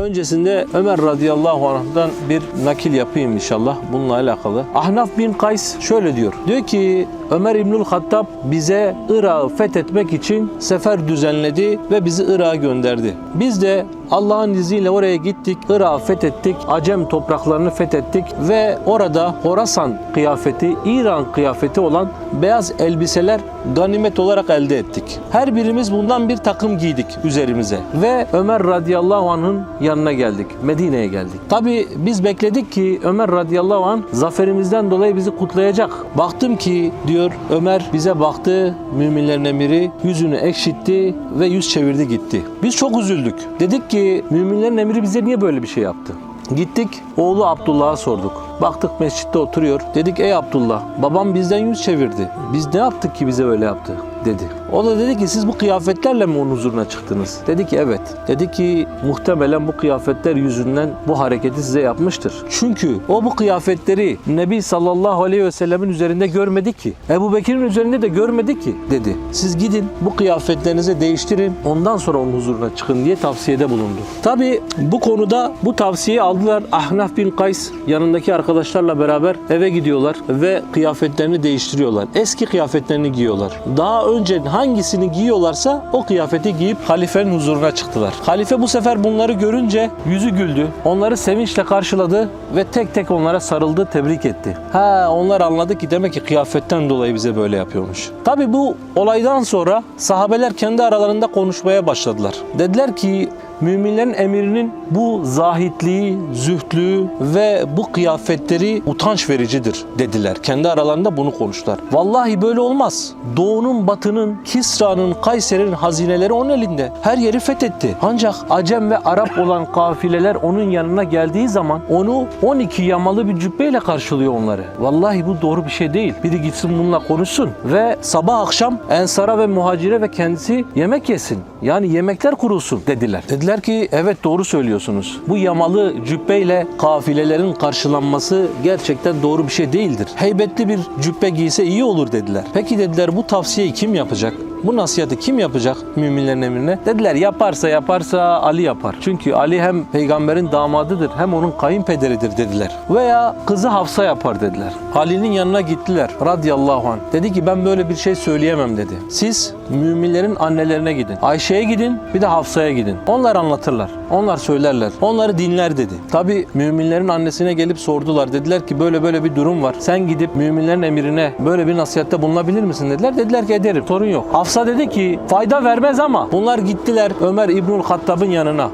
Öncesinde Ömer radıyallahu anh'dan bir nakil yapayım inşallah bununla alakalı. Ahnaf bin Kays şöyle diyor. Diyor ki Ömer İbnül Hattab bize Irak'ı fethetmek için sefer düzenledi ve bizi Irak'a gönderdi. Biz de Allah'ın izniyle oraya gittik, Irak'ı fethettik, Acem topraklarını fethettik ve orada Horasan kıyafeti, İran kıyafeti olan beyaz elbiseler ganimet olarak elde ettik. Her birimiz bundan bir takım giydik üzerimize ve Ömer radıyallahu anh'ın yanına geldik, Medine'ye geldik. Tabi biz bekledik ki Ömer radıyallahu anh zaferimizden dolayı bizi kutlayacak. Baktım ki diyor Ömer bize baktı, müminlerin emiri yüzünü ekşitti ve yüz çevirdi gitti. Biz çok üzüldük. Dedik ki müminlerin emiri bize niye böyle bir şey yaptı? Gittik oğlu Abdullah'a sorduk. Baktık mescitte oturuyor. Dedik ey Abdullah babam bizden yüz çevirdi. Biz ne yaptık ki bize öyle yaptı dedi. O da dedi ki siz bu kıyafetlerle mi onun huzuruna çıktınız? Dedi ki evet. Dedi ki muhtemelen bu kıyafetler yüzünden bu hareketi size yapmıştır. Çünkü o bu kıyafetleri Nebi sallallahu aleyhi ve sellemin üzerinde görmedi ki. Ebu Bekir'in üzerinde de görmedi ki dedi. Siz gidin bu kıyafetlerinizi değiştirin ondan sonra onun huzuruna çıkın diye tavsiyede bulundu. Tabi bu konuda bu tavsiyeyi aldılar. Ahnaf bin Kays yanındaki arkadaşlarla beraber eve gidiyorlar ve kıyafetlerini değiştiriyorlar. Eski kıyafetlerini giyiyorlar. Daha önce hangisini giyiyorlarsa o kıyafeti giyip halifenin huzuruna çıktılar. Halife bu sefer bunları görünce yüzü güldü. Onları sevinçle karşıladı ve tek tek onlara sarıldı, tebrik etti. Ha onlar anladı ki demek ki kıyafetten dolayı bize böyle yapıyormuş. Tabi bu olaydan sonra sahabeler kendi aralarında konuşmaya başladılar. Dediler ki müminlerin emirinin bu zahitliği, zühdlüğü ve bu kıyafetleri utanç vericidir dediler. Kendi aralarında bunu konuştular. Vallahi böyle olmaz. Doğunun, batının, Kisra'nın, Kayser'in hazineleri onun elinde. Her yeri fethetti. Ancak Acem ve Arap olan kafileler onun yanına geldiği zaman onu 12 yamalı bir cübbeyle karşılıyor onları. Vallahi bu doğru bir şey değil. Biri gitsin bununla konuşsun ve sabah akşam Ensara ve Muhacire ve kendisi yemek yesin. Yani yemekler kurulsun dediler. Dediler ki evet doğru söylüyorsunuz. Bu yamalı cübbeyle kafilelerin karşılanması gerçekten doğru bir şey değildir. Heybetli bir cübbe giyse iyi olur dediler. Peki dediler bu tavsiyeyi kim yapacak? Bu nasihatı kim yapacak müminlerin emrine? Dediler yaparsa yaparsa Ali yapar. Çünkü Ali hem peygamberin damadıdır hem onun kayınpederidir dediler. Veya kızı Hafsa yapar dediler. Ali'nin yanına gittiler radıyallahu anh. Dedi ki ben böyle bir şey söyleyemem dedi. Siz müminlerin annelerine gidin. Ayşe'ye gidin bir de Hafsa'ya gidin. Onlar anlatırlar. Onlar söylerler. Onları dinler dedi. Tabi müminlerin annesine gelip sordular. Dediler ki böyle böyle bir durum var. Sen gidip müminlerin emirine böyle bir nasihatte bulunabilir misin dediler. Dediler ki ederim. Sorun yok. Hafsa dedi ki fayda vermez ama bunlar gittiler Ömer İbnül Hattab'ın yanına.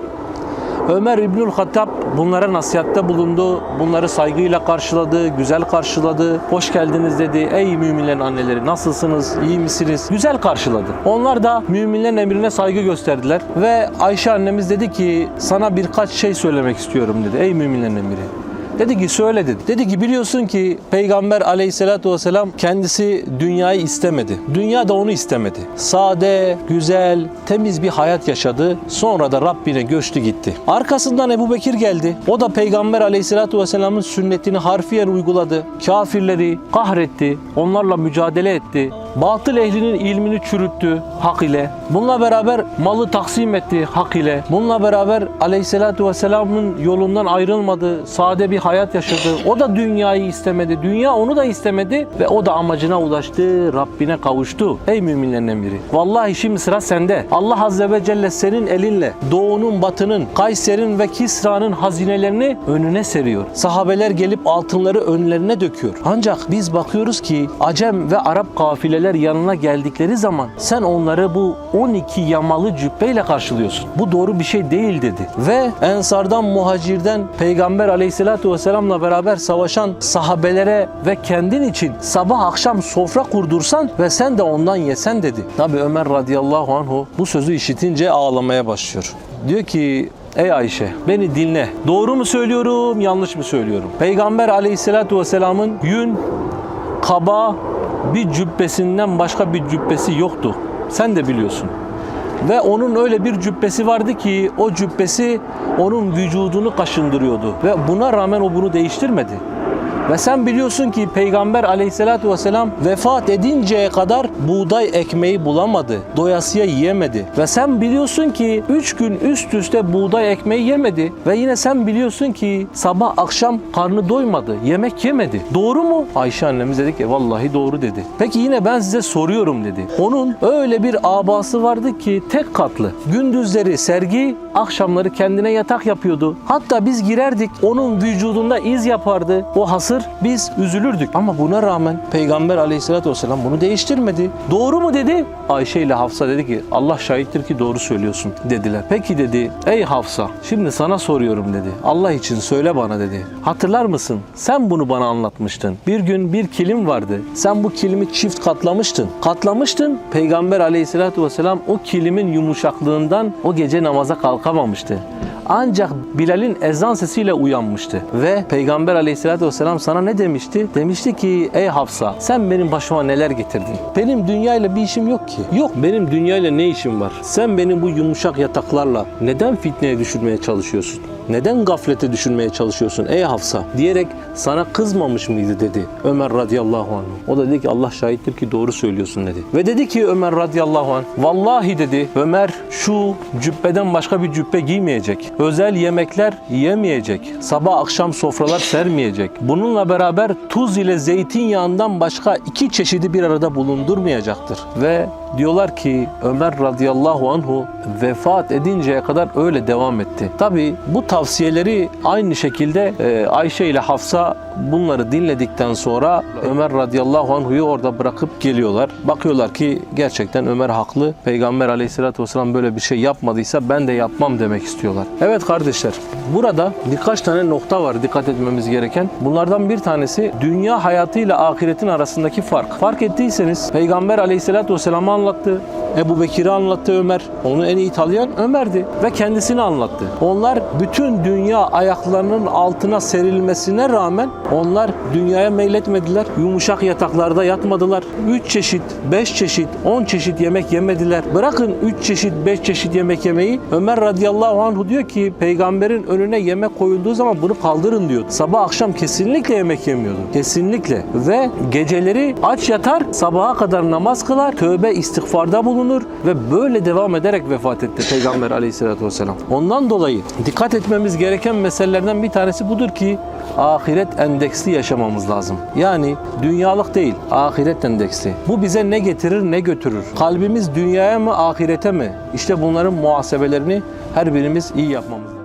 Ömer İbnül Hattab bunlara nasihatte bulundu. Bunları saygıyla karşıladı, güzel karşıladı. Hoş geldiniz dedi. Ey müminlerin anneleri nasılsınız, iyi misiniz? Güzel karşıladı. Onlar da müminlerin emrine saygı gösterdiler. Ve Ayşe annemiz dedi ki sana birkaç şey söylemek istiyorum dedi. Ey müminlerin emiri. Dedi ki söyle dedi. Ki biliyorsun ki Peygamber aleyhissalatü vesselam kendisi dünyayı istemedi. Dünya da onu istemedi. Sade, güzel, temiz bir hayat yaşadı. Sonra da Rabbine göçtü gitti. Arkasından Ebu Bekir geldi. O da Peygamber aleyhissalatü vesselamın sünnetini harfiyen uyguladı. Kafirleri kahretti. Onlarla mücadele etti. Batıl ehlinin ilmini çürüttü hak ile. Bununla beraber malı taksim etti hak ile. Bununla beraber aleyhissalatü vesselamın yolundan ayrılmadı. Sade bir hayat yaşadı. O da dünyayı istemedi. Dünya onu da istemedi ve o da amacına ulaştı. Rabbine kavuştu. Ey müminlerin emiri. Vallahi şimdi sıra sende. Allah Azze ve Celle senin elinle doğunun, batının, Kayser'in ve Kisra'nın hazinelerini önüne seriyor. Sahabeler gelip altınları önlerine döküyor. Ancak biz bakıyoruz ki Acem ve Arap kafileler yanına geldikleri zaman sen onları bu 12 yamalı cübbeyle karşılıyorsun. Bu doğru bir şey değil dedi. Ve Ensardan, Muhacir'den Peygamber Aleyhisselatü Vesselam'la beraber savaşan sahabelere ve kendin için sabah akşam sofra kurdursan ve sen de ondan yesen dedi. Tabi Ömer radıyallahu anhu bu sözü işitince ağlamaya başlıyor. Diyor ki Ey Ayşe beni dinle. Doğru mu söylüyorum, yanlış mı söylüyorum? Peygamber aleyhissalatü vesselamın yün, kaba bir cübbesinden başka bir cübbesi yoktu. Sen de biliyorsun. Ve onun öyle bir cübbesi vardı ki o cübbesi onun vücudunu kaşındırıyordu. Ve buna rağmen o bunu değiştirmedi. Ve sen biliyorsun ki Peygamber aleyhissalatü vesselam vefat edinceye kadar buğday ekmeği bulamadı. Doyasıya yiyemedi. Ve sen biliyorsun ki 3 gün üst üste buğday ekmeği yemedi. Ve yine sen biliyorsun ki sabah akşam karnı doymadı. Yemek yemedi. Doğru mu? Ayşe annemiz dedi ki vallahi doğru dedi. Peki yine ben size soruyorum dedi. Onun öyle bir abası vardı ki tek katlı. Gündüzleri sergi, akşamları kendine yatak yapıyordu. Hatta biz girerdik onun vücudunda iz yapardı. O hasır biz üzülürdük. Ama buna rağmen Peygamber aleyhissalatü vesselam bunu değiştirmedi. Doğru mu dedi? Ayşe ile Hafsa dedi ki Allah şahittir ki doğru söylüyorsun dediler. Peki dedi ey Hafsa şimdi sana soruyorum dedi. Allah için söyle bana dedi. Hatırlar mısın? Sen bunu bana anlatmıştın. Bir gün bir kilim vardı. Sen bu kilimi çift katlamıştın. Katlamıştın. Peygamber aleyhissalatü vesselam o kilimin yumuşaklığından o gece namaza kalkamamıştı. Ancak Bilal'in ezan sesiyle uyanmıştı. Ve Peygamber aleyhissalatü vesselam sana ne demişti? Demişti ki ey Hafsa sen benim başıma neler getirdin? Benim dünyayla bir işim yok ki. Yok benim dünyayla ne işim var? Sen benim bu yumuşak yataklarla neden fitneye düşürmeye çalışıyorsun? Neden gaflete düşürmeye çalışıyorsun ey Hafsa? Diyerek sana kızmamış mıydı dedi Ömer radıyallahu anh. O da dedi ki Allah şahittir ki doğru söylüyorsun dedi. Ve dedi ki Ömer radıyallahu anh vallahi dedi Ömer şu cübbeden başka bir cübbe giymeyecek. Özel yemekler yemeyecek. Sabah akşam sofralar sermeyecek. Bununla beraber tuz ile zeytinyağından başka iki çeşidi bir arada bulundurmayacaktır. Ve diyorlar ki Ömer radıyallahu anhu vefat edinceye kadar öyle devam etti. Tabi bu tavsiyeleri aynı şekilde e, Ayşe ile Hafsa bunları dinledikten sonra Ömer radıyallahu anhu'yu orada bırakıp geliyorlar. Bakıyorlar ki gerçekten Ömer haklı. Peygamber aleyhissalatü vesselam böyle bir şey yapmadıysa ben de yapmam demek istiyorlar. Evet kardeşler burada birkaç tane nokta var dikkat etmemiz gereken. Bunlardan bir tanesi dünya hayatıyla ahiretin arasındaki fark. Fark ettiyseniz Peygamber aleyhissalatü vesselam'ı anlattı. Ebu Bekir'i anlattı Ömer. Onu en iyi tanıyan Ömer'di ve kendisini anlattı. Onlar bütün dünya ayaklarının altına serilmesine rağmen onlar dünyaya meyletmediler. Yumuşak yataklarda yatmadılar. 3 çeşit, 5 çeşit, 10 çeşit yemek yemediler. Bırakın 3 çeşit, 5 çeşit yemek yemeyi. Ömer radıyallahu anhu diyor ki peygamberin önüne yemek koyulduğu zaman bunu kaldırın diyor. Sabah akşam kesinlikle yemek yemiyordu. Kesinlikle. Ve geceleri aç yatar, sabaha kadar namaz kılar, tövbe istiğfarda bulunur ve böyle devam ederek vefat etti Peygamber aleyhissalatü vesselam. Ondan dolayı dikkat etmemiz gereken meselelerden bir tanesi budur ki ahiret endeksli yaşamamız lazım. Yani dünyalık değil, ahiret endeksli. Bu bize ne getirir ne götürür? Kalbimiz dünyaya mı ahirete mi? İşte bunların muhasebelerini her birimiz iyi yapmamız lazım.